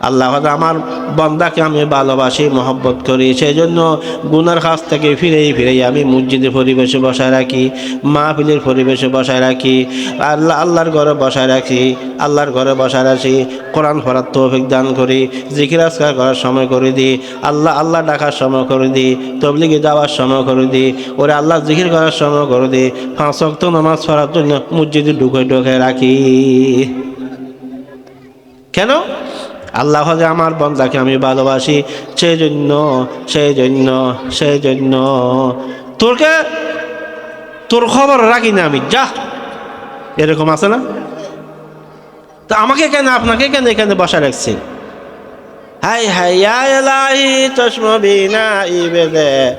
আল্লাহ আমার বন্দাকে আমি ভালোবাসি, মহব্বত করি। সেই জন্য গুনার কাছ থেকে ফিরেই ফিরেই আমি মসজিদের পরিবেশে বসায় রাখি, মাহফিলের পরিবেশে বসায় রাখি, আল্লাহ, আল্লাহর ঘরে বসায় রাখি, আল্লাহর ঘরে বসায় রাখি, কোরআন পড়ার তৌফিক দান করি, জিকির আজকার করার সময় করে দিই, আল্লাহ আল্লাহ ডাকার সময় করে দিই, তবলিগে যাওয়ার সময় করে দিই, ওরে আল্লাহ জিকির করার সময় করে দিই অক্ত নামাজ পড়ার জন্য মসজিদে ঢুকে ঢুকে রাখি। কেন? আল্লাহ যে আমার বন্দাকে আমি ভালোবাসি সেই জন্য সেই জন্য সেই জন্য তোরকে, তোর খবর রাখি না আমি, যা। এরকম আছে না? তো আমাকে কেন, আপনাকে কেন এখানে বসা রাখছি? হাই হাই এলাহি চশমা বিনা ইবেদে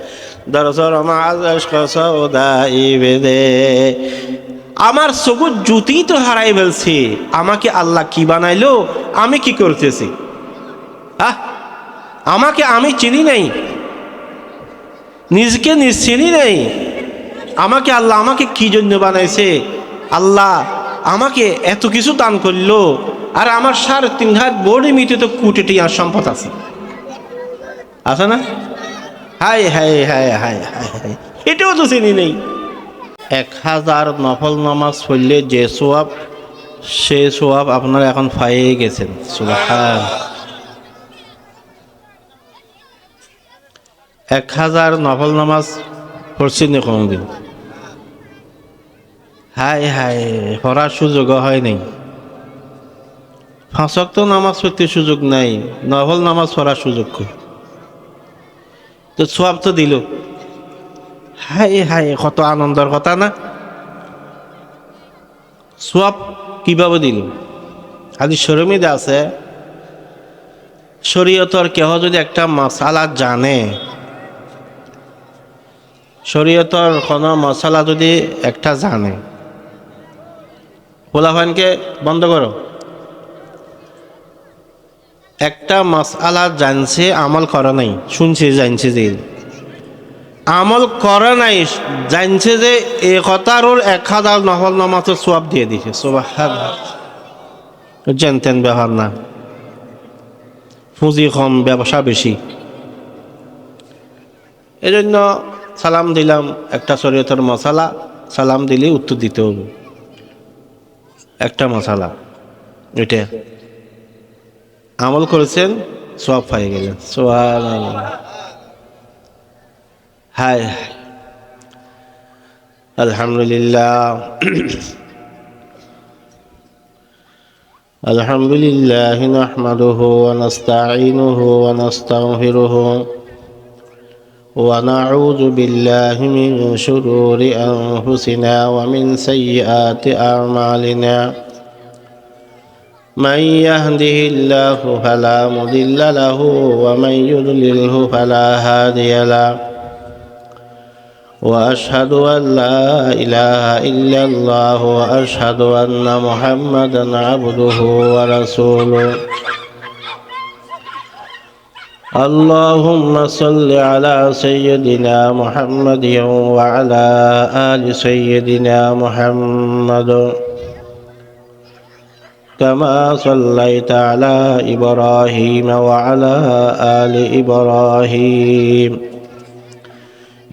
দরসর মাজ সৌদা ইবেদে আমার সবুজ জুতি তো হারাই ফেলছি। আমাকে আল্লাহ কি বানাইলো? আমি কি করতেছি? আহ, আমাকে আমি চিনি নাই। নিজকে নিজ চিনি নাই। আমাকে আল্লাহ আমাকে কি জন্য বানাইছে? আল্লাহ আমাকে এত কিছু দান করল। আর আমার সাড়ে তিন হাত বডি মিটে তো কুটেটি আর সম্পদ আছে। আছে না? হাই হাই হাই হাই হাই হাই এটাও তো চিনি নেই। এক হাজার নফল নামাজ পড়লে যে সোয়াব, সে সোয়াব আপনারা এখন ফাইয়ে গেছেন। সুবহান। এক হাজার নফল নামাজ পড়ছেন না কোনোদিন? হাই হাই পড়ার সুযোগ হয় নাই। ফাঁসক তো নামাজ পড়তে সুযোগ নাই, নফল নামাজ পড়ার সুযোগ তো সোয়াব তো দিল। হাই হাই কত আনন্দের কথা না? সোয়াব কীভাবে দিল? আজি শরমিদে আছে, শরীয়তর কেহ যদি একটা মশালা জানে, শরীয়তর কোনো মশলা যদি একটা জানে পোলাফানকে বন্ধ করো? একটা মশালা জানছে, আমল করা নাই, শুনছে, জানছে যে আমল করে নাই, জানছে যে এ কথার ওর এক হাজার নহল নামাজ সোয়াব দিয়ে দিছে। জানতেন ব্যাপার না। পুঁজি কম, ব্যবসা বেশি। এজন্য সালাম দিলাম একটা শরীয়তের মশালা, সালাম দিলে উত্তর দিতে হবে। একটা মশালা, এটা। আমল করেছেন সব পাই গেলেন। সোয়াল হাই আলহামদুলিল্লাহ الحمد لله نحمده ونستعينه ونستغفره ونعوذ بالله من شرور أنفسنا ومن سيئات أعمالنا من يهده الله فلا مضل له ومن يضلله فلا هادي له وأشهد أن لا إله إلا الله وأشهد أن محمدا عبده ورسوله. اللهم صل على سيدنا محمد وعلى آل سيدنا محمد. كما صليت على إبراهيم وعلى آل إبراهيم.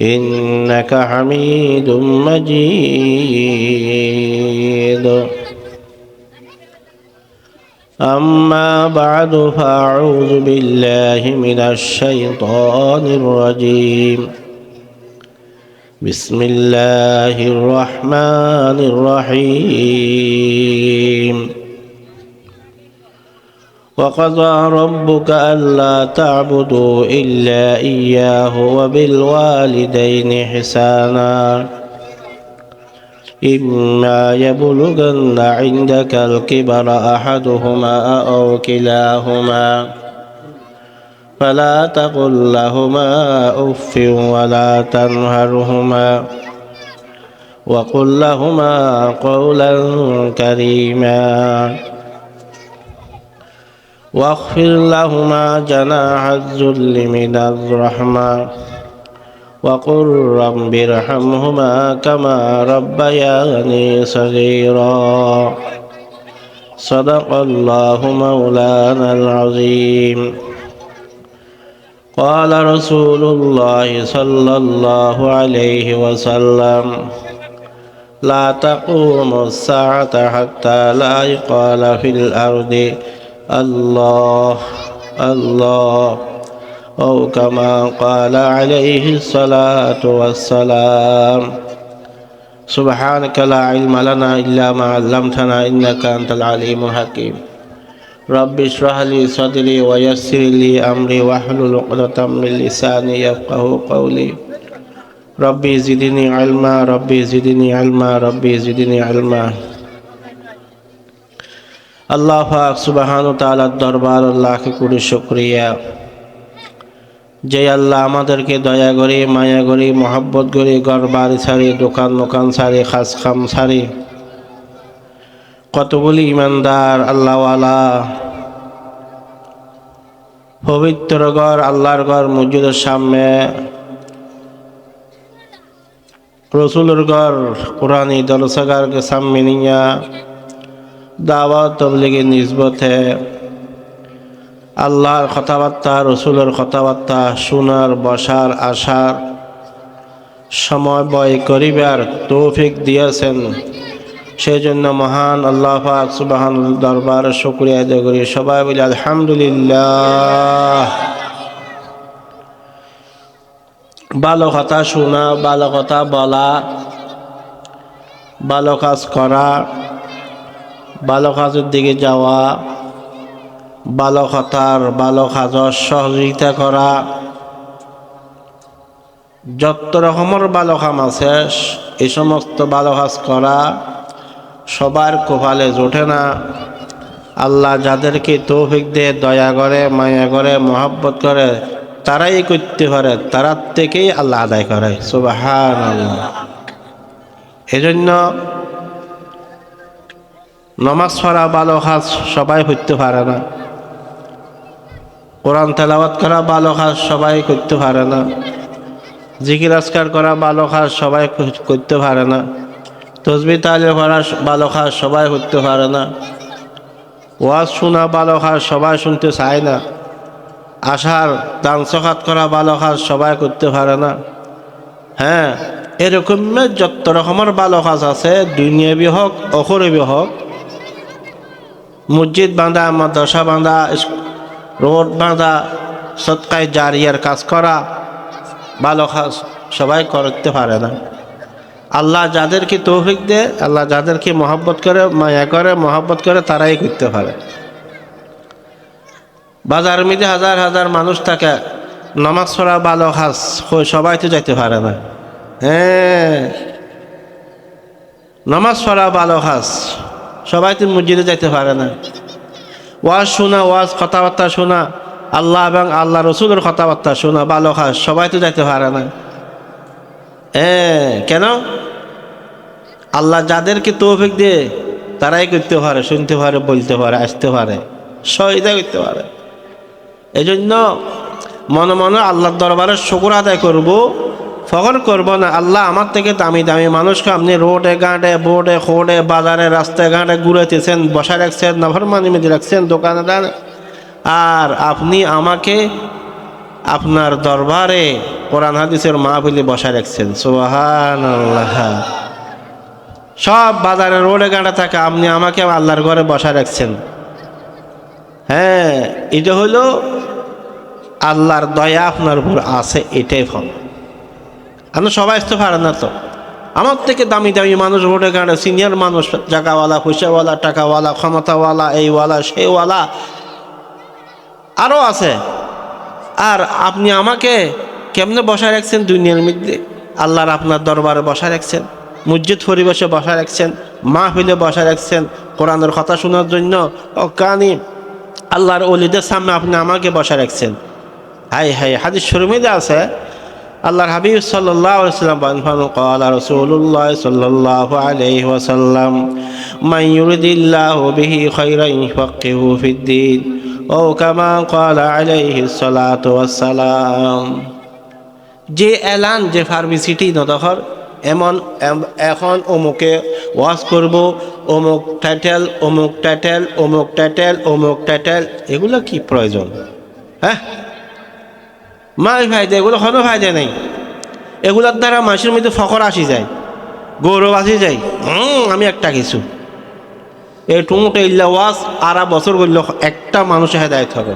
إنك حميد مجيد. أما بعد فأعوذ بالله من الشيطان الرجيم. بسم الله الرحمن الرحيم. وقضى ربك ألا تعبدوا إلا إياه وبالوالدين حسانا إما يبلغن عندك الكبر أحدهما أو كلاهما. فلا تقل لهما أف ولا تنهرهما. وقل لهما قولا كريما. واغفر لهما جناح الذل من الرحمة. وقل رب ارحمهما كما ربياني صغيرا. صدق الله مولانا العظيم. قال رسول الله صلى الله عليه وسلم لا تقوم الساعة حتى لا يقال في الأرض الله الله أو كما قال عليه الصلاة والسلام سبحانك لا علم لنا إلا ما علمتنا إنك أنت العليم الحكيم رب اشرح لي صدري ويسر لي أمري واحلل عقدة من لساني يفقه قولي ربي زدني علما ربي زدني علما ربي زدني علما আল্লাহ সুবাহানু তালার দরবার আল্লাহকে করে শুক্রিয়া। যে আল্লাহ আমাদেরকে দয়া করি, মায়া করি, মহাব্বত করি ঘর বাড়ি ছাড়ি, দোকান দোকান ছাড়ি খাস খাম ছাড়ি, কতগুলি ইমানদার, আল্লাহওয়ালা, পবিত্র ঘর, আল্লাহর ঘর মসজিদের সামনে, রসুলের ঘর কোরআনী দলসাগারকে সামনে নিয়া দাওয়াত তবলিগের নিজবতে আল্লাহর কথাবার্তা, রসুলের কথাবার্তা শোনার বসার, আসার, সময় বয় করিবার তৌফিক দিয়েছেন। সেই জন্য মহান আল্লাহ সুবাহান দরবার শুক্রিয়া আদায় করি। সবাই বলি আলহামদুলিল্লাহ। ভালো কথা শোনা, ভালো কথা বলা, ভালো কাজ করা ভালো কাজের দিকে যাওয়া ভালো কথার ভালো কাজর সহযোগিতা করা, যত রকমের ভালো কাম আছে এই সমস্ত ভালো কাজ করা সবার কোপালে জোটে না। আল্লাহ যাদেরকে তৌফিক দিয়ে, দয়া করে, মায়া করে, মহাব্বত করে, তারাই করতে পারে, তারার থেকেই আল্লাহ আদায় করে। আল্লাহ এজন্য নমাজ পড়া ভালো কাজ সবাই করতে পারে না। কোরআন তেলাওয়াত করা ভালো কাজ সবাই করতে পারে না। জিকির আজকার করা ভালো কাজ সবাই করতে পারে না। তসবি তালে করা ভালো কাজ সবাই করতে পারে না। ওয়াজ শোনা ভালো কাজ সবাই শুনতে চায় না। আশার দান সখাত করা ভালো কাজ সবাই করতে পারে না। হ্যাঁ এরকমের যত রকমের ভালো কাজ আছে, দুনিয়াবি হোক, অখরবি হোক মসজিদ বাঁধা, মাদ্রাসা বাঁধা রোড বাঁধা, সৎকায় জারিয়ার কাজ করা, ভালো কাজ সবাই করতে পারে না। আল্লাহ যাদেরকে তৌফিক দেয় আল্লাহ যাদেরকে মহব্বত করে, মায়া করে, মহব্বত করে, তারাই করতে পারে। বাজার মধ্যে হাজার হাজার মানুষ থাকে, নামাজ পড়া ভালো কাজ সবাই তো যাইতে পারে না। হ্যাঁ নামাজ পড়া ভালো কাজ। সবাই তো মসজিদে যাইতে পারে না। ওয়াজ শোনা, ওয়াজ কথাবার্তা শোনা, আল্লাহ এবং আল্লাহ রসুলের কথাবার্তা শোনা, ভালো কাজ সবাই তো যাইতে পারে না। হ্যাঁ কেন? আল্লাহ যাদেরকে তৌফিক দিয়ে তারাই করতে পারে, শুনতে পারে, বলতে পারে, আসতে পারে সহিদা করতে পারে। এই জন্য মনে মনে আল্লাহর দরবারে শুকুর আদায় করব ফখর করব না, আল্লাহ আমার থেকে দামি দামি মানুষকে আপনি রোডে, গাঁটে, বোর্ডে, খোড়ে, বাজারে, রাস্তায়, ঘাটে ঘুরেতেছেন বসা রাখছেন, নাফর মানি মেদি রাখছেন দোকানে দান আর আপনি আমাকে আপনার দরবারে কোরআন, হাদিসের মাহফিলে বসা রাখছেন। সোহান আল্লাহ সব বাজারে, রোডে গাঁটে থাকে, আপনি আমাকে আল্লাহর ঘরে বসা রাখছেন। হ্যাঁ এটা হলো আল্লাহর দয়া আপনার উপর আছে, এটাই ফল। আপনি সবাই আসতে পারেন না তো। আমার থেকে দামি দামি মানুষ ভোটে গাড়ে সিনিয়র মানুষ, জায়গাওয়ালা, পয়সাওয়ালা, টাকাওয়ালা, ক্ষমতাওয়ালা, এইওয়ালা, সেইওয়ালা আরও আছে। আর আপনি আমাকে কেমনে বসায় রাখছেন দুনিয়ার মধ্যে? আল্লাহর আপনার দরবারে বসায় রাখছেন। মসজিদ পরিবেশে বসায় রাখছেন। মা মাহফিলে বসায় রাখছেন। কোরআনের কথা শোনার জন্য ও কানি আল্লাহর অলিদের সামনে আপনি আমাকে বসায় রাখছেন। হাই হাই হাদিস শরমিদে আছে আল্লাহর হাবিব সাল্লাল্লাহু আলাইহি ওয়াসাল্লাম বলেন ক্বালা রাসূলুল্লাহ সাল্লাল্লাহু আলাইহি ওয়াসাল্লাম, মান ইউরিদিল্লাহু বিহি খায়রান ইউফাক্কিহু ফিদ্দিন ও কামা ক্বালা আলাইহি সালাতু যে এলান, যে ফার্মেসিটি নদখর, এমন এখন অমুকে ওয়াশ করব, অমুক টাইটেল অমুক টাইটেল অমুক টাইটেল অমুক টাইটেল, এগুলো কি প্রয়োজন? হ্যাঁ? মাই ফায়দা এগুলো কোনো ফায়দা নেই। এগুলোর দ্বারা মানুষের মধ্যে ফকর আসি যায়, গৌরব আসি যায়। হুম আমি একটা কিছু। এই টুমুটো ইল্লা ওয়াজ আরা বছর করলে একটা মানুষের হেদায়ত হবে।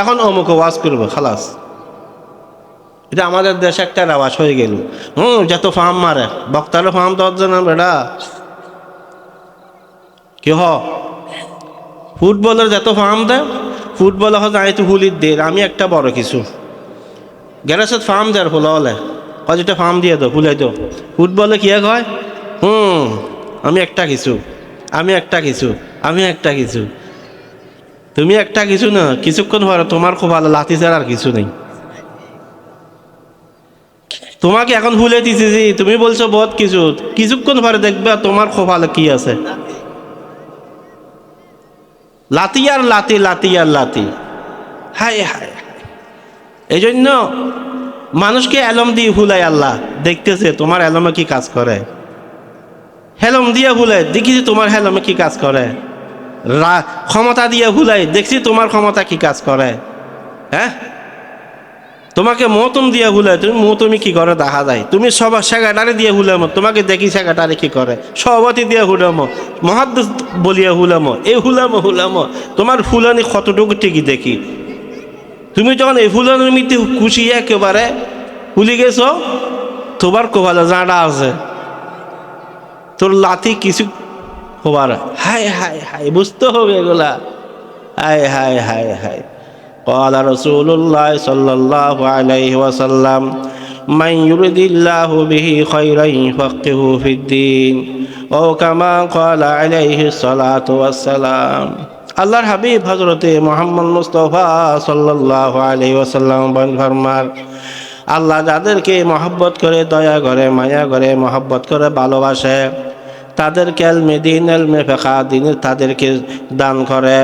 এখন অমুকে ওয়াজ করবে, খালাস। এটা আমাদের দেশে একটা রেওয়াজ হয়ে গেল। হুম যত ফার্ম মারে, বক্তারও ফার্ম দশজন বেটা কি হ? ফুটবলের যত ফার্ম দেয় ফুটবল হচ্ছে আমি তো হুলির দের আমি একটা বড় কিছু। গ্যারেজত ফার্ম দেয় ফুলা হলে যেটা ফার্ম দিয়ে দো ফুলাই দো ফুটবলে কি হয়? হুম, আমি একটা কিছু। আমি একটা কিছু। আমি একটা কিছু। তুমি একটা কিছু না, কিছুক্ষণ পরে তোমার খুব ভালো লাথি ছাড়া আর কিছু নেই। তোমাকে এখন ভুলে দিছি তুমি বলছো বহুত কিছু। কিছুক্ষণ পরে দেখবে তোমার খুব ভালো কি আছে। লাতি আর লাতি লাতি আর লাতি। হায় হায় এই জন্য মানুষকে অ্যালম দিয়ে ভুলায় আল্লাহ, দেখতেছে তোমার অ্যালমে কি কাজ করে? হেলম দিয়ে ভুলে দেখিছি তোমার হেলমে কি কাজ করে। ক্ষমতা দিয়ে ভুলাই দেখছি তোমার ক্ষমতা কি কাজ করে। হ্যাঁ? তোমাকে মৌতম দিয়ে ভুলে তুমি মৌতমি কি করে? দেখা যায়। তুমি সবার সব সেক্রেটারি দিয়ে হুলামো তোমাকে দেখি সেক্রেটারি কি করে? সভাপতি দিয়ে হুলাম মহাদ্দ বলিয়া হুলাম এই হুলাম হুলামো তোমার ফুলানি কতটুকু ঠিকই দেখি? তুমি যখন এই ফুলানির মৃত্যু খুশি একেবারে ভুলি গেছ? তোমার কোভালে জাঁটা আছে। তোর লাথি কিছু হবার। হায় হায় হায়, বুঝতে হবে এগুলা। হায় হায় হায় হায়। قال رسول الله صلى الله عليه وسلم من يرد الله به خيرا يفقهه في الدين أو كما قال عليه الصلاة والسلام আল্লাহর হাবিব হজরতে মোহাম্মদ মুস্তফা সাল্লাহ আলি ওসাল্লাম বন ফরমার আল্লাহ যাদেরকে মহব্বত করে দয়া করে মায়া করে মহব্বত করে ভালোবাসে তাদেরকে এলমে দিন এলমে ফেকা দিন তাদেরকে দান করে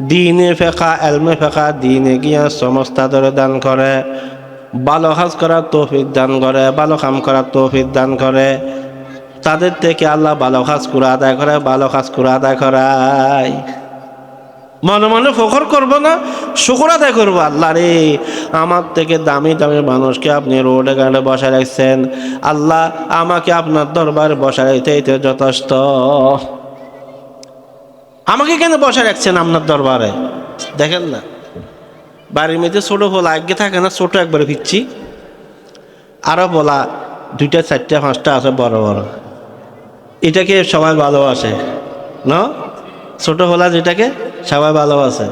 দিনে ফেকা, এলমে ফেকা, দিনে গিয়া সমস্ত ধরে দান করে। ভালো কাজ করার তৌফিক দান করে, ভালো কাম করার তৌফিক দান করে। তাদের থেকে আল্লাহ ভালো কাজ করে আদায় করে, ভালো কাজ করে আদায় করায়। মনে মনে ফখর করব না, শুকুর আদায় করব, আল্লাহ রে। আমার থেকে দামি দামি মানুষকে আপনি রোডে গাড়ে বসায় রাখছেন। আল্লাহ আমাকে আপনার দরবারে বসায় রাখতে যথেষ্ট। আমাকে কেন বসে রাখছেন আপনার দরবারে? দেখেন না। বাড়ির মধ্যে ছোটো ফোলা আগে থাকে না, ছোটো একবারে ফিরছি। আরও বলা, দুইটা, চারটা, পাঁচটা আছে, বড় বড়। এটাকে সবাই ভালোবাসে, ন? ছোট হোলা যেটাকে সবাই ভালোবাসে।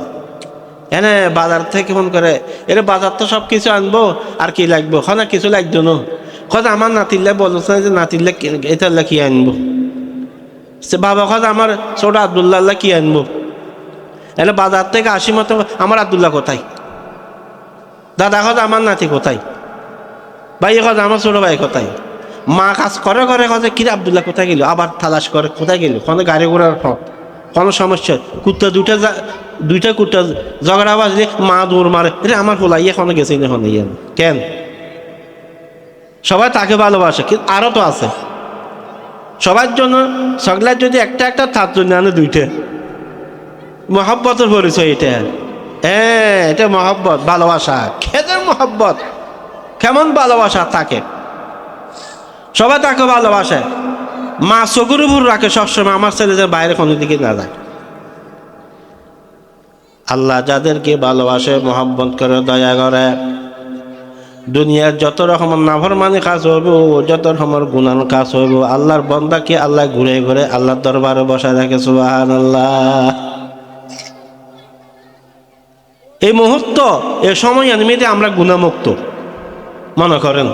এনে বাজার থেকে ফোন করে, এরে বাজার তো সব কিছু আনব, আর কি লাগবো? না, কিছু লাগতো না। কথা আমার নাতিলে বলছে যে নাতিলে এটা কি আনব? সে বাবা কথা আমার ছোট আবদুল্লাহ কি আনব? এনে বাজার থেকে আসি মতো আমার আবদুল্লাহ কোথায়? দাদা কথা আমার নাতি কোথায়? ভাই কথা আমার ছোট ভাই কোথায়? মা কাজ করে করে কথা কিরে আবদুল্লাহ, কোথায় গেল? আবার তালাশ করে, কোথায় গেল? কোনো গাড়ি ঘোড়ার ফ কোনো সমস্যা? কুত্তা দুইটা দুইটা কুত্তা ঝগড়া বাজলে মা দৌড় মারে। এটা আমার হোলাই এখনও গেছে এখন ইয়ে কেন? সবাই তাকে ভালোবাসে, কিন্তু আরও তো আছে। সবার জন্য সগলার যদি একটা একটা তার জন্য দুইটা। মহব্বতের পরিচয় এটা। হ্যাঁ এটা মহব্বত, ভালোবাসা। খেদের মহব্বত। কেমন ভালোবাসা তাকে সবাই তাকে ভালোবাসে। মা চকুর উপর রাখে সবসময়, আমার ছেলে যে বাইরে কোনো দিকে না যায়। আল্লাহ যাদেরকে ভালোবাসে, মহাব্বত করে, দয়া করে দুনিয়ার যত রকমের নাফরমানি কাজ হইব, যত রকমের গুণান কাজ হইব, আল্লাহর বন্দাকে আল্লাহ ঘুরে ঘুরে আল্লাহর দরবারে বসায় রাখে সুবাহান আল্লাহ এই মুহূর্ত, এ সময় এমনিতে আমরা গুণামুক্ত, মনে করেন।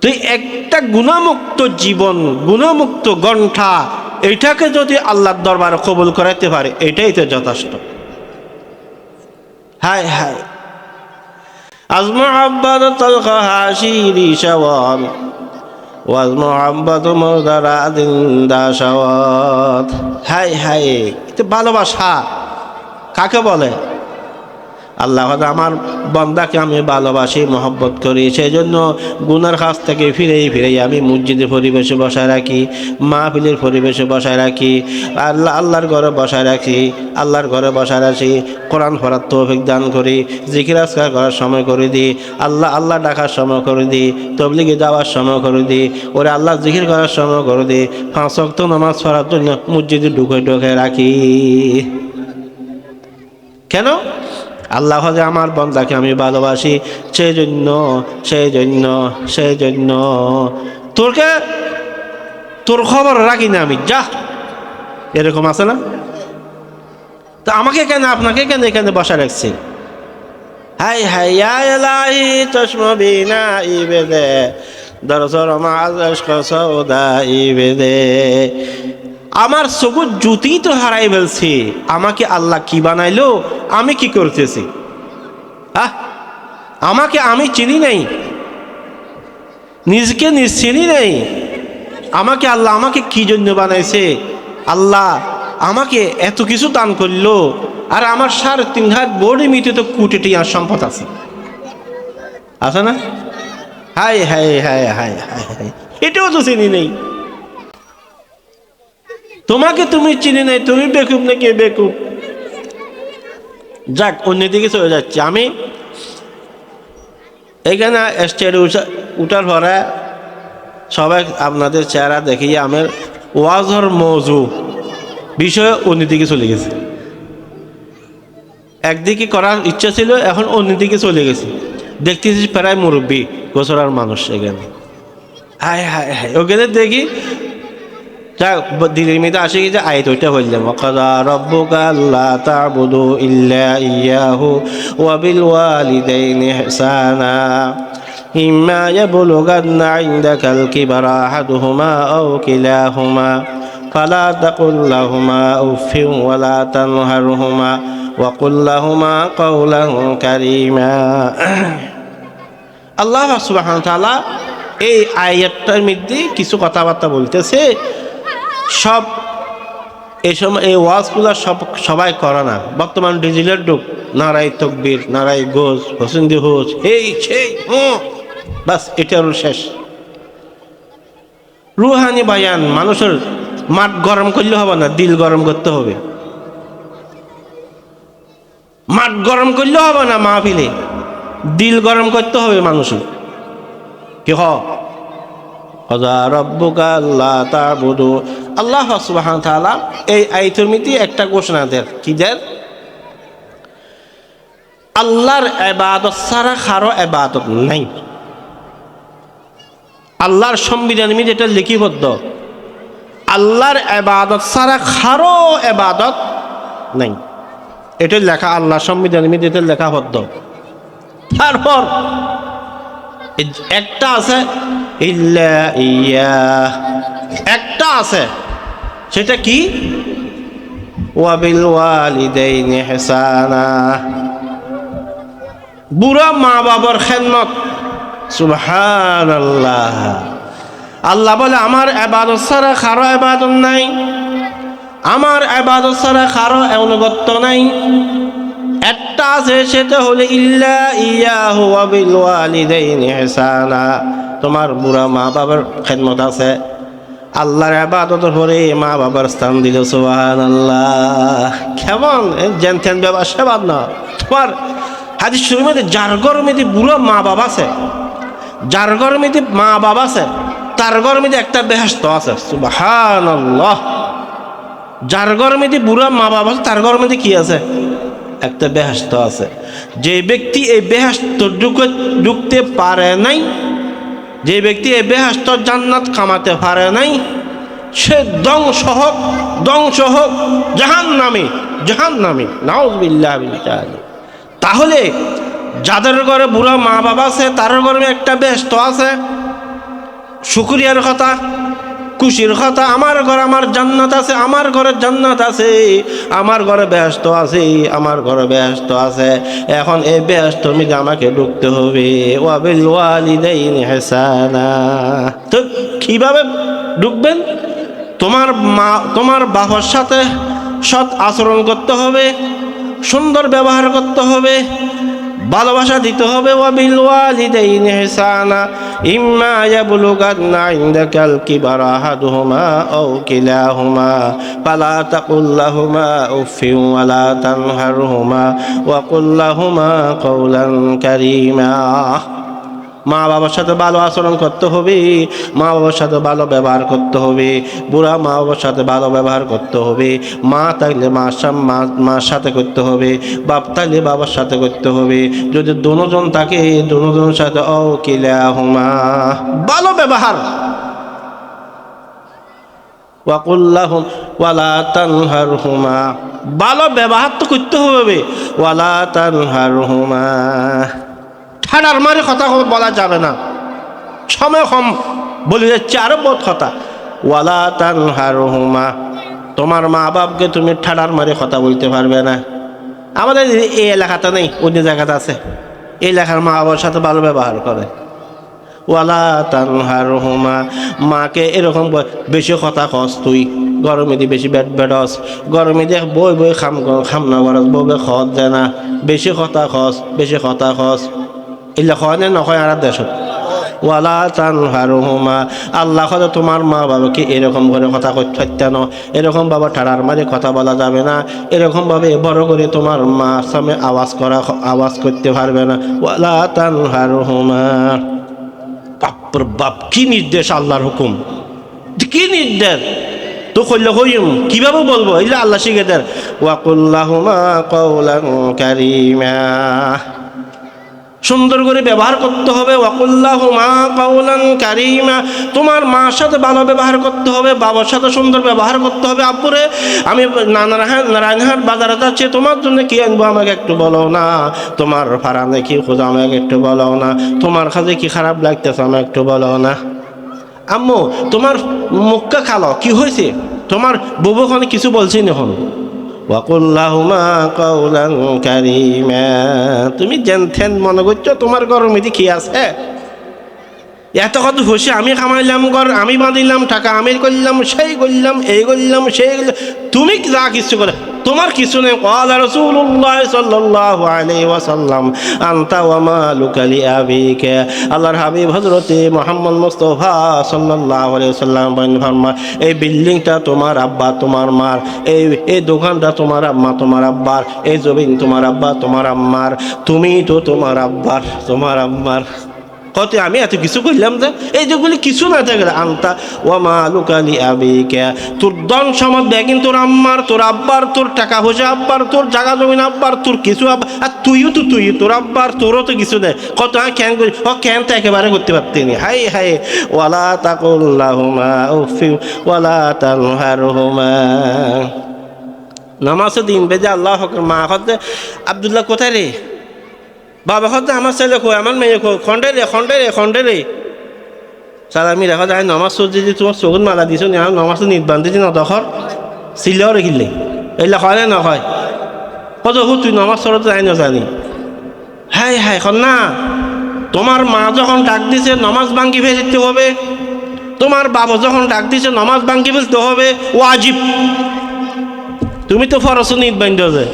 তুই একটা গুণামুক্ত জীবন, গুণামুক্ত গণ্ঠা এটাকে যদি আল্লাহর দরবারে কবুল করাইতে পারে, এটাই তো যথেষ্ট। হায় হায়। আজ মোহাম্মদ তলকা হাসিরি সওয়াল ওয়াজ মোহাম্মদ মোদারা দিন্দা সওয়াত হাই হাই এটা ভালোবাসা। কাকে বলে? আল্লাহ আমার বন্দাকে আমি ভালোবাসি, মহব্বত করি। সেই জন্য গুনার কাছ থেকে ফিরেই ফিরেই আমি মসজিদের পরিবেশে বসায় রাখি, মাহফিলের পরিবেশে বসায় রাখি, আল্লাহ, আল্লাহর ঘরে বসায় রাখি, আল্লাহর ঘরে বসায় রাখি, কোরআন পড়ার তৌফিক দান করি, জিকির আজকার করার সময় করে দিই, আল্লাহ আল্লাহ ডাকার সময় করে দিই, তবলিগে যাওয়ার সময় করে দিই, ওরে আল্লাহ জিকির করার সময় করে দিই অক্ত নামাজ পড়ার জন্য মসজিদে ঢুকে ঢুকে রাখি। কেন? আল্লাহ আমার বন্দাকে আমি ভালোবাসি সেই জন্য সেই জন্য সেই জন্য তোরকে, তোর খবর রাখি না আমি, যা। এরকম আছে না? তা আমাকে কেন, আপনাকে কেন এখানে বসা রাখছি? হাই হাই এলাহি চশমা বিনা ইবেদে দরসর মাজ সৌদা ইবেদে আমার সবুজ জুতি তো হারাই ফেলছি। আমাকে আল্লাহ কি বানাইলো? আমি কি করতেছি? আহ, আমাকে আমি চিনি নাই। নিজকে নিজ চিনি নাই। আমাকে আল্লাহ আমাকে কি জন্য বানাইছে? আল্লাহ আমাকে এত কিছু দান করল। আর আমার সাড়ে তিন হাত বড়ি মিতে তো কুটিটি আর সম্পদ আছে। আছে না? হাই হাই হাই হাই হাই এটাও তো চিনি নেই। তোমাকে তুমি চিনি নাই, তুমি বেকুব নাকি বেকুব? যাক, অন্যদিকে চলে যাচ্ছি। আমি এখানে স্টেজে উঠার পরে সবাই আপনাদের চেহারা দেখিয়ে আমার ওয়াজর মৌজু বিষয়ে অন্যদিকে চলে গেছে। একদিকে করার ইচ্ছা ছিল, এখন অন্যদিকে চলে গেছে। দেখতেছি প্রায় মুরব্বী গোসরার মানুষ এখানে। হায় হায় হায়, ওখানে দেখি যাক দিনের মেয়েতে আসে কি যে আয়ত ওইটা বললাম ওকাদা রব্বুকা আল্লাহ তা'বুদু ইল্লা ইয়াহু ওয়া বিল ওয়ালিদাইনি ইহসানা إما يبلغن عندك الكبر أحدهما أو كلاهما فلا تقل لهما أف ولا تنهرهما وقل لهما قولا كريما আল্লাহ সুবহান তাআলা এই আয়াতটার মধ্যে কিছু কথাবার্তা বলতেছে সব এই সময় এই ওয়াজগুলো সব, সবাই করে না। বর্তমান ডিজিটাল যুগ নারাই তকবির নারাই গোস হোসেন্দি হোস এই সেই বাস, এটা শেষ। রুহানি বায়ান, মানুষের মাঠ গরম করলে হবে না, দিল গরম করতে হবে। মাঠ গরম করলে হবে না, মাহফিলে। দিল গরম করতে হবে মানুষের। কি হ? আল্লাহ সুবহান তাআলা এই আয়াতের মধ্যে একটা ঘোষণা দেন। কি দেন? আল্লাহর ইবাদত ছাড়া কারও ইবাদত নাই। আল্লাহর সংবিধান মধ্যে এটা লিখিবদ্ধ আল্লাহর এবাদত ছাড়া কারও এবাদত নাই। এটা লেখা আল্লাহ সংবিধান মধ্যে এটা লেখাবদ্ধ। তারপর একটা আছে, ইল্লা ইয়া। একটা আছে। সেটা কি? ওয়াবিল ওয়ালিদাইনি ইহসানা। বুড়া মা বাবার খেদমত। সুবহানাল্লাহ। আল্লাহ বলে, আমার এবাদত ছাড়া কারও এবাদত নাই। আমার এবাদত ছাড়া কারও অনুগত্য নাই। একটা আছে, সেটা হলে ইল্লা ইয়াহু তোমার বুড়া মা বাবার খেদমত আছে। আল্লাহর আবাদতের পরে মা বাবার স্থান দিল সুবাহান আল্লাহ কেমন জেন তেন ব্যবহার সেবাদ না। তোমার হাজি শুরু মধ্যে যার মধ্যে বুড়ো মা বাবা আছে। যার মধ্যে মা বাবা আছে। তার মধ্যে একটা বেহস্ত আছে সুবাহান আল্লাহ যার মধ্যে বুড়া মা বাবা আছে তার মধ্যে কি আছে? একটা বেহস্ত আছে। যে ব্যক্তি এই বেহস্ত ঢুকে ঢুকতে পারে নাই যে ব্যক্তি এই বেহস্ত জান্নাত কামাতে পারে নাই, সে ধ্বংস হোক ধ্বংস হোক জাহান নামে জাহান নামে নাউজবিল্লাহ তাহলে যাদের ঘরে বুড়া মা বাবা আছে তার ঘরে একটা ব্যস্ত আছে। শুক্রিয়ার কথা। খুশির কথা, আমার ঘরে, আমার জান্নাত আছে, আমার ঘরে জান্নাত আছে, আমার ঘরে ব্যস্ত আছে, আমার ঘরে ব্যস্ত আছে। এখন এই ব্যস্ত মিলে আমাকে ঢুকতে হবে। ওয়াবিল ওয়ালিদাইন হেসানা। তো কীভাবে ঢুকবেন? তোমার মা, তোমার বাবার সাথে সৎ আচরণ করতে হবে, সুন্দর ব্যবহার করতে হবে ভালোবাসা দিতে হবে, ওয়াবিল ওয়ালিদাইনি ইহসানা। ইম্মা ইয়াবলুগান্না ইনদাকাল কিবারা আহাদুহুমা আও কিলাহুমা। ফালা তাকুল লাহুমা উফিন ওয়ালা তানহারহুমা। ওয়া কুল লাহুমা কওলান কারীমা। মা বাবার সাথে ভালো আচরণ করতে হবে, মা বাবার সাথে ভালো ব্যবহার করতে হবে, বুড়া মা বাবার সাথে ভালো ব্যবহার করতে হবে, মা থাকলে সাম- মা- মার সাথে করতে হবে, বাপ থাকলে বাবার সাথে করতে হবে। যদি দুজন থাকে, দুজনের সাথে ও কিলা হুমা ভালো ব্যবহার ভালো ব্যবহার তো করতে হবে, ওয়ালা তানহারহুমা। ঠাডার মারে কথা বলা যাবে না। সময় কম বলে যাচ্ছে আরও বহুত কথা। ওয়ালা তানহারহুমা। তোমার মা বাপকে তুমি ঠাডার মারে কথা বলতে পারবে না। আমাদের এই এলাকাতে নেই অন্য জায়গাতে আছে। এই এলাকার মা বাবার সাথে ভালো ব্যবহার করে। ওয়ালা তানহার হুমা মাকে এরকম বেশি কথা কস তুই। গরমে দিয়ে বেশি বেড বেডস। গরমে দিয়ে বই বই খাম খাম না বই বই খত দেয় না। বেশি কথা খস বেশি কথা খস এগুলা হয় না নয় আর দেশত। ওয়ালা তানহার হুমা আল্লাহ হলে তোমার মা বাবাকে এরকম করে কথা পারতে না। এরকম বাবা ঠাড়ার মারে কথা বলা যাবে না। এরকম ভাবে বড় করে তোমার মার সামনে আওয়াজ করা আওয়াজ করতে পারবে না। ওয়ালা তানহার হুমা বাপর বাপ, কি নির্দেশ আল্লাহর হুকুম? কি নির্দেশ? তো কইলে কইম, কীভাবে বলব? এই আল্লাহ শিখে দেন। ওয়াকুল্লাহুমা কওলান কারিমা। সুন্দর করে ব্যবহার করতে হবে। ওয়াকুল্লাহুমা কাউলান কারিমা। তোমার মার সাথে ভালো ব্যবহার করতে হবে, বাবার সাথে সুন্দর ব্যবহার করতে হবে। আব্বুরে, আমি নানারহাট নারায়ণহাট বাজারে যাচ্ছি, তোমার জন্য কি আনব আমাকে একটু বলো না? তোমার ফারানে কি খোঁজা আমাকে একটু বলো না? তোমার কাছে কি খারাপ লাগতেছে আমাকে একটু বলো না? আম্মু, তোমার মুখটা খালো কি হয়েছে? তোমার বুবুখানে কিছু বলছি এখন। তুমি যেন থেন মনে করছ তোমার গরমে দেখি আছে? এত কত খুশি, আমি কামাইলাম ঘর, আমি বাঁধিলাম টাকা, আমি করলাম, সেই করলাম, এই করলাম, সেই করলাম। তুমি যা কিছু করে, তোমার কিছু নেই। কালা রসুল্লাহ সাল্লাহ আলাইহি ওয়াসাল্লাম, আনতা ওয়া মালুকা লিআবিকা আল্লাহর হাবিব হযরতে মুহাম্মদ মুস্তাফা সাল্লাল্লাহু আলাইহি ওয়াসাল্লাম বলেন, ফরমা, এই বিল্ডিংটা তোমার আব্বা, তোমার মার, এই এই দোকানটা তোমার আম্মা, তোমার আব্বার, এই জমিন তোমার আব্বা, তোমার আম্মার, তুমি তো তোমার আব্বার, তোমার আম্মার। কত আমি এত কিছু করলাম যে, এই যেগুলি কিছু না থাকে আনতা ও মা লুকালি আবিকে। তোর দন সম্পদ ব্যাগিন তোর আম্মার, তোর আব্বার, তোর টাকা পয়সা আব্বার, তোর জায়গা জমিন আব্বার, তোর কিছু আব্বার আর তুইও তো তুই তোর আব্বার, তোরও তো কিছু দেয়। কত আমি ক্যান করি, ও ক্যান তো একেবারে করতে পারতিনি হাই হাই ওয়ালা তাকুল্লাহুমা উফি ওয়ালা তানহারহুমা। নামাজে দিন বেজে আল্লাহ হক মা হতে আবদুল্লাহ কোথায় রে? বাবা হতে আমার ছেলে কো আমার মেয়ে কো খন্ডে রে খন্ডে রে খন্ডে রে। স্যার, আমি দেখা যায় নমাজ সর্জি দি তোমার চকুত মালা দিছো নি আমার নমাজটো নির্বাণ দিছি ন দখর চিলেও রেখিলে এইলা হয় নে নহয় কত হু তুই নমাজ চরতে যাই নাজানি হাই হাই না। তোমার মা যখন ডাক দিছে, নমাজ ভাঙ্গি ফেলতে হবে। তোমার বাবা যখন ডাক দিছে, নমাজ ভাঙ্গি ফেলতে হবে। ওয়াজিব। তুমি তো ফরস নির্বাণ যে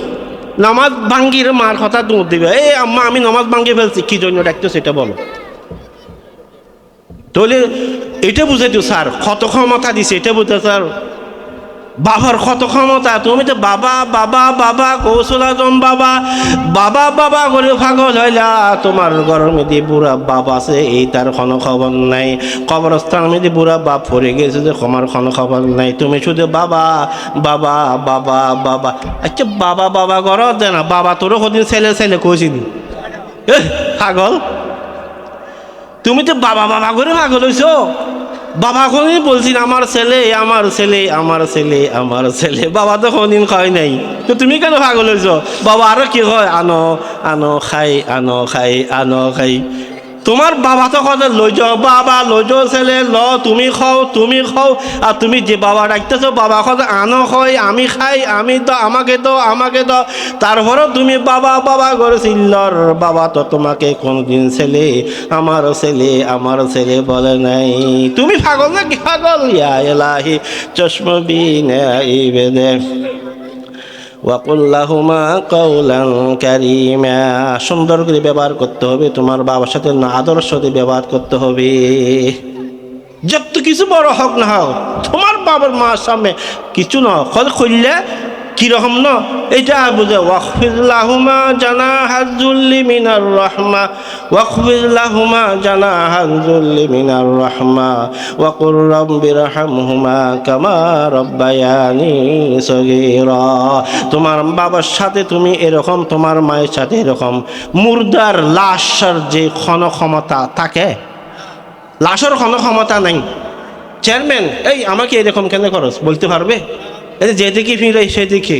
নামাজ ভাঙ্গির মার কথা দূর দিবে। এই আম্মা, আমি নামাজ ভাঙ্গি ফেলছি। কি জন্য ডাকতো সেটা বলো। তাহলে এটা বুঝে দিও স্যার কত ক্ষমতা দিছে, এটা বুঝতে স্যার। বাবার কত ক্ষমতা? তুমি তো বাবা বাবা বাবা, কৌশল আজম বাবা। বাবা বাবা করে পাগল হইলা, তোমার ঘরের মধ্যে বুড়া বাপ আছে, এই তার কোনো খবর নাই। কবরস্থান মধ্যে বুড়া বাপ পড়ে গেছে, যে তোমার কোনো খবর নাই। তুমি শুধু বাবা বাবা বাবা বাবা। আচ্ছা বাবা বাবা ঘর দে না? বাবা তোরও কদিন ছেলে ছেলে কইছিনি পাগল। তুমি তো বাবা বাবা করে পাগল হইছো? বাবা কোনদিন বলছি আমার ছেলে আমার ছেলে আমার ছেলে আমার ছেলে। বাবা তো কোনদিন খায় নাই। তো তুমি কেন ভাগ হয়েছ বাবা আরও কি কয়? আনো আনো, খাই আনো খাই আনো, খাই। তোমার বাবা তো কথা লই যাও বাবা লই যাও ছেলে ল তুমি খাও তুমি খাও। আর তুমি যে বাবা ডাকতেছো, বাবা কথা আনো খাই, আমি খাই, আমি তো আমাকে তো আমাকে তো তারপরেও তুমি বাবা বাবা করে চিল্লর, বাবা তো তোমাকে কোনদিন ছেলে, আমার ছেলে আমার ছেলে বলে নাই। তুমি পাগল না কি পাগল? ইয়া এলাহি চশমবিনে বেদে সুন্দর করে ব্যবহার করতে হবে, তোমার বাবার সাথে না আদর্শ দিয়ে ব্যবহার করতে হবে। যত কিছু বড় হোক না হোক, তোমার বাবার মার সামনে কিছু না হোক করলে কীরকম ন? এটা বুঝে ওয়াকফিল্লাহুমা জানা হাজুল্লি মিনার রহমা ওয়াকফিল্লাহুমা জানা হাজুল্লি মিনার রহমা, ওয়াকুর রব্বির হামহুমা কামা রব্বায়ানি সগীরা। তোমার বাবার সাথে তুমি এরকম, তোমার মায়ের সাথে এরকম। মুর্দার লাশের যে ক্ষণ ক্ষমতা থাকে, লাশের ক্ষণ ক্ষমতা নাই। চেয়ারম্যান, এই আমাকে এরকম কেন খরচ বলতে পারবে? এই যে দিকে ফিরে সেদিকে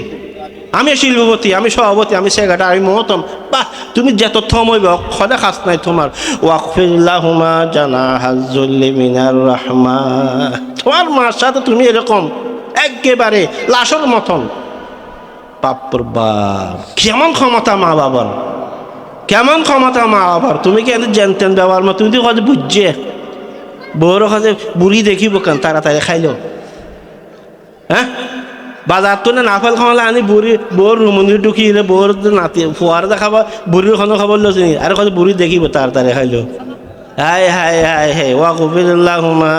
আমি শিল্পপতি, আমি সভাপতি, আমি সেগাটা আমি মহতম। বাহ, তুমি যে তথ্য মইব খদে খাস নাই তোমার। ওয়াকফিল্লাহুমা জানা হাজুল্লি মিনার রহমা। তোমার মার সাথে তুমি এরকম, একেবারে লাশের মতন। বাপর বাপ, কেমন ক্ষমতা মা বাবার? কেমন ক্ষমতা মা বাবার? তুমি কি এত জেনতেন ব্যবহার মা? তুমি তো কাজে বুঝছে। বউর কাছে বুড়ি দেখিব কেন? তাড়াতাড়ি খাইল। হ্যাঁ? বাজার তো না নাফাল খাওয়ালে আনি বুড়ি বউর টুকি ঢুকিলে বোর নাতি ফুয়ার দেখাব বুড়ির খনো খাবার লৈছে আর কাছে বুড়ি দেখিব তার তারে খাইলো হাই হাই হাই হে ওয়া কবিল্লাহুমা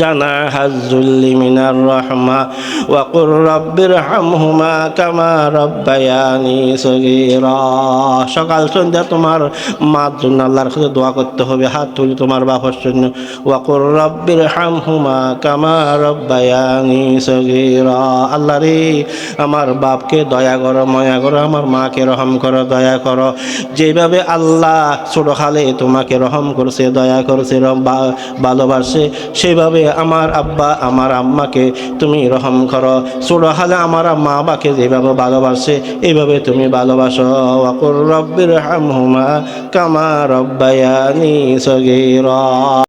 জানা হাজুল্লি মিনার রহমা ওয়াকুর রব্বির হামহুমা কামা রব্বায়ানি সগীরা। সকাল সন্ধ্যা তোমার মার জন্য আল্লাহর কাছে দোয়া করতে হবে, হাত তুলি তোমার বাবার জন্য। ওয়াকুর রব্বির হামহুমা কামা রব্বায়ানি সগীরা। আল্লাহ রে, আমার বাপকে দয়া করো, ময়া করো, আমার মাকে রহম করো, দয়া করো। যেভাবে আল্লাহ ছোটো খালে তোমাকে রহম করছে, দয়া করছে ভালোবাসে, সেভাবে আমার আব্বা, আমার আম্মাকে। তুমি রহম করো। হালে আমার মা বাবাকে যেভাবে ভালোবাসে এইভাবে তুমি ভালোবাসো। অকুর রব্বির হামহুমা কামা রব্বায়ানি সগীরা।